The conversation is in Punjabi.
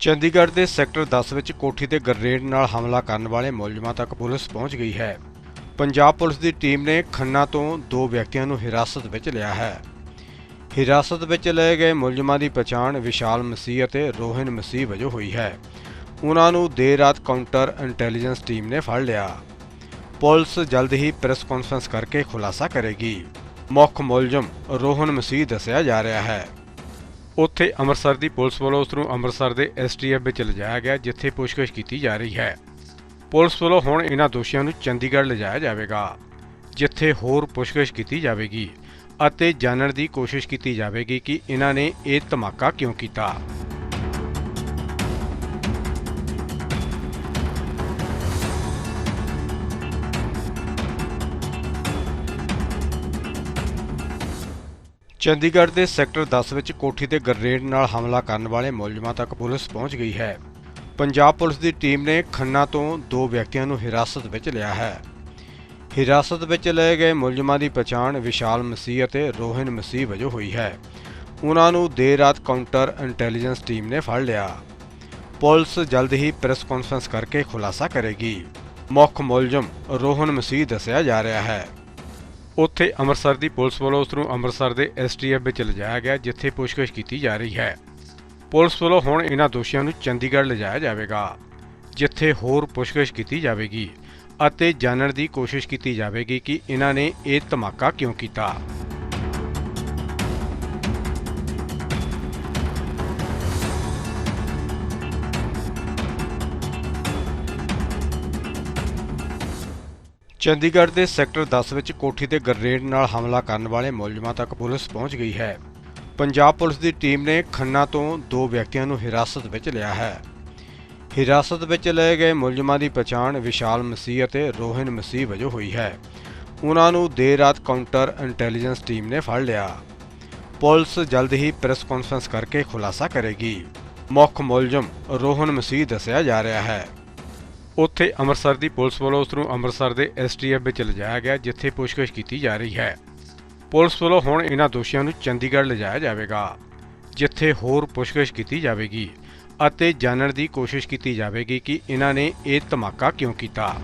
ਚੰਡੀਗੜ੍ਹ ਦੇ ਸੈਕਟਰ 10 ਵਿੱਚ ਕੋਠੀ ਤੇ ਗਰਨੇਡ ਨਾਲ ਹਮਲਾ ਕਰਨ ਵਾਲੇ ਮੁਲਜ਼ਮਾਂ ਤੱਕ ਪੁਲਿਸ ਪਹੁੰਚ ਗਈ ਹੈ। ਪੰਜਾਬ ਪੁਲਿਸ ਦੀ ਟੀਮ ਨੇ ਖੰਨਾ ਤੋਂ ਦੋ ਵਿਅਕਤੀਆਂ ਨੂੰ ਹਿਰਾਸਤ ਵਿੱਚ ਲਿਆ ਹੈ। ਹਿਰਾਸਤ ਵਿੱਚ ਲਏ ਗਏ ਮੁਲਜ਼ਮਾਂ ਦੀ ਪਛਾਣ ਵਿਸ਼ਾਲ ਮਸੀਹ ਅਤੇ ਰੋਹਨ ਮਸੀਹ ਵਜੋਂ ਹੋਈ ਹੈ। ਉਹਨਾਂ ਨੂੰ ਦੇਰ ਰਾਤ ਕਾਊਂਟਰ ਇੰਟੈਲੀਜੈਂਸ ਟੀਮ ਨੇ ਫੜ ਲਿਆ। ਪੁਲਿਸ ਜਲਦ ਹੀ ਪ੍ਰੈਸ ਕਾਨਫਰੰਸ ਕਰਕੇ ਖੁਲਾਸਾ ਕਰੇਗੀ। ਮੁੱਖ ਮੁਲਜ਼ਮ ਰੋਹਨ ਮਸੀਹ ਦੱਸਿਆ ਜਾ ਰਿਹਾ ਹੈ। ਉੱਥੇ ਅੰਮ੍ਰਿਤਸਰ ਦੀ ਪੁਲਿਸ ਵੱਲੋਂ ਉਸ ਨੂੰ ਅੰਮ੍ਰਿਤਸਰ ਦੇ ਐਸਟੀਐਫ ਵਿੱਚ ਲਿਜਾਇਆ ਗਿਆ, ਜਿੱਥੇ ਪੁੱਛਗਿੱਛ ਕੀਤੀ ਜਾ ਰਹੀ ਹੈ। ਪੁਲਿਸ ਵੱਲੋਂ ਹੁਣ ਇਹਨਾਂ ਦੋਸ਼ੀਆਂ ਨੂੰ ਚੰਡੀਗੜ੍ਹ ਲਿਜਾਇਆ ਜਾਵੇਗਾ, ਜਿੱਥੇ ਹੋਰ ਪੁੱਛਗਿੱਛ ਕੀਤੀ ਜਾਵੇਗੀ ਅਤੇ ਜਾਣਨ ਦੀ ਕੋਸ਼ਿਸ਼ ਕੀਤੀ ਜਾਵੇਗੀ ਕਿ ਇਹਨਾਂ ਨੇ ਇਹ ਧਮਾਕਾ ਕਿਉਂ ਕੀਤਾ। ਚੰਡੀਗੜ੍ਹ ਦੇ ਸੈਕਟਰ 10 ਵਿੱਚ ਕੋਠੀ ਤੇ ਗਰਨੇਡ ਨਾਲ ਹਮਲਾ ਕਰਨ ਵਾਲੇ ਮੁਲਜ਼ਮਾਂ ਤੱਕ ਪੁਲਿਸ ਪਹੁੰਚ ਗਈ ਹੈ। ਪੰਜਾਬ ਪੁਲਿਸ ਦੀ ਟੀਮ ਨੇ ਖੰਨਾ ਤੋਂ ਦੋ ਵਿਅਕਤੀਆਂ ਨੂੰ ਹਿਰਾਸਤ ਵਿੱਚ ਲਿਆ ਹੈ। ਹਿਰਾਸਤ ਵਿੱਚ ਲਏ ਗਏ ਮੁਲਜ਼ਮਾਂ ਦੀ ਪਛਾਣ ਵਿਸ਼ਾਲ ਮਸੀਹ ਅਤੇ ਰੋਹਨ ਮਸੀਹ ਵਜੋਂ ਹੋਈ ਹੈ। ਉਹਨਾਂ ਨੂੰ ਦੇਰ ਰਾਤ ਕਾਊਂਟਰ ਇੰਟੈਲੀਜੈਂਸ ਟੀਮ ਨੇ ਫੜ ਲਿਆ। ਪੁਲਿਸ ਜਲਦ ਹੀ ਪ੍ਰੈਸ ਕਾਨਫਰੰਸ ਕਰਕੇ ਖੁਲਾਸਾ ਕਰੇਗੀ। ਮੁੱਖ ਮੁਲਜ਼ਮ ਰੋਹਨ ਮਸੀਹ ਦੱਸਿਆ ਜਾ ਰਿਹਾ ਹੈ। ਉੱਥੇ ਅੰਮ੍ਰਿਤਸਰ ਦੀ ਪੁਲਿਸ ਵੱਲੋਂ ਉਸ ਨੂੰ ਅੰਮ੍ਰਿਤਸਰ ਦੇ ਐਸਟੀਐਫ ਵਿੱਚ ਲਿਜਾਇਆ ਗਿਆ, ਜਿੱਥੇ ਪੁੱਛਗਿੱਛ ਕੀਤੀ ਜਾ ਰਹੀ ਹੈ। ਪੁਲਿਸ ਵੱਲੋਂ ਹੁਣ ਇਹਨਾਂ ਦੋਸ਼ੀਆਂ ਨੂੰ ਚੰਡੀਗੜ੍ਹ ਲਿਜਾਇਆ ਜਾਵੇਗਾ, ਜਿੱਥੇ ਹੋਰ ਪੁੱਛਗਿੱਛ ਕੀਤੀ ਜਾਵੇਗੀ ਅਤੇ ਜਾਣਨ ਦੀ ਕੋਸ਼ਿਸ਼ ਕੀਤੀ ਜਾਵੇਗੀ ਕਿ ਇਹਨਾਂ ਨੇ ਇਹ ਧਮਾਕਾ ਕਿਉਂ ਕੀਤਾ। ਚੰਡੀਗੜ੍ਹ ਦੇ ਸੈਕਟਰ 10 ਵਿੱਚ ਕੋਠੀ ਤੇ ਗਰਨੇਡ ਨਾਲ ਹਮਲਾ ਕਰਨ ਵਾਲੇ ਮੁਲਜ਼ਮਾਂ ਤੱਕ ਪੁਲਿਸ ਪਹੁੰਚ ਗਈ ਹੈ। ਪੰਜਾਬ ਪੁਲਿਸ ਦੀ ਟੀਮ ਨੇ ਖੰਨਾ ਤੋਂ ਦੋ ਵਿਅਕਤੀਆਂ ਨੂੰ ਹਿਰਾਸਤ ਵਿੱਚ ਲਿਆ ਹੈ। ਹਿਰਾਸਤ ਵਿੱਚ ਲਏ ਗਏ ਮੁਲਜ਼ਮਾਂ ਦੀ ਪਛਾਣ ਵਿਸ਼ਾਲ ਮਸੀਹ ਅਤੇ ਰੋਹਨ ਮਸੀਹ ਵਜੋਂ ਹੋਈ ਹੈ। ਉਹਨਾਂ ਨੂੰ ਦੇਰ ਰਾਤ ਕਾਊਂਟਰ ਇੰਟੈਲੀਜੈਂਸ ਟੀਮ ਨੇ ਫੜ ਲਿਆ। ਪੁਲਿਸ ਜਲਦ ਹੀ ਪ੍ਰੈਸ ਕਾਨਫਰੰਸ ਕਰਕੇ ਖੁਲਾਸਾ ਕਰੇਗੀ। ਮੁੱਖ ਮੁਲਜ਼ਮ ਰੋਹਨ ਮਸੀਹ ਦੱਸਿਆ ਜਾ ਰਿਹਾ ਹੈ। ਉੱਥੇ ਅੰਮ੍ਰਿਤਸਰ ਦੀ ਪੁਲਿਸ ਵੱਲੋਂ ਉਸ ਨੂੰ ਅੰਮ੍ਰਿਤਸਰ ਦੇ ਐਸਟੀਐਫ ਵਿੱਚ ਲਿਜਾਇਆ ਗਿਆ, ਜਿੱਥੇ ਪੁੱਛਗਿੱਛ ਕੀਤੀ ਜਾ ਰਹੀ ਹੈ। ਪੁਲਿਸ ਵੱਲੋਂ ਹੁਣ ਇਹਨਾਂ ਦੋਸ਼ੀਆਂ ਨੂੰ ਚੰਡੀਗੜ੍ਹ ਲਿਜਾਇਆ ਜਾਵੇਗਾ, ਜਿੱਥੇ ਹੋਰ ਪੁੱਛਗਿੱਛ ਕੀਤੀ ਜਾਵੇਗੀ ਅਤੇ ਜਾਣਨ ਦੀ ਕੋਸ਼ਿਸ਼ ਕੀਤੀ ਜਾਵੇਗੀ ਕਿ ਇਹਨਾਂ ਨੇ ਇਹ ਧਮਾਕਾ ਕਿਉਂ ਕੀਤਾ।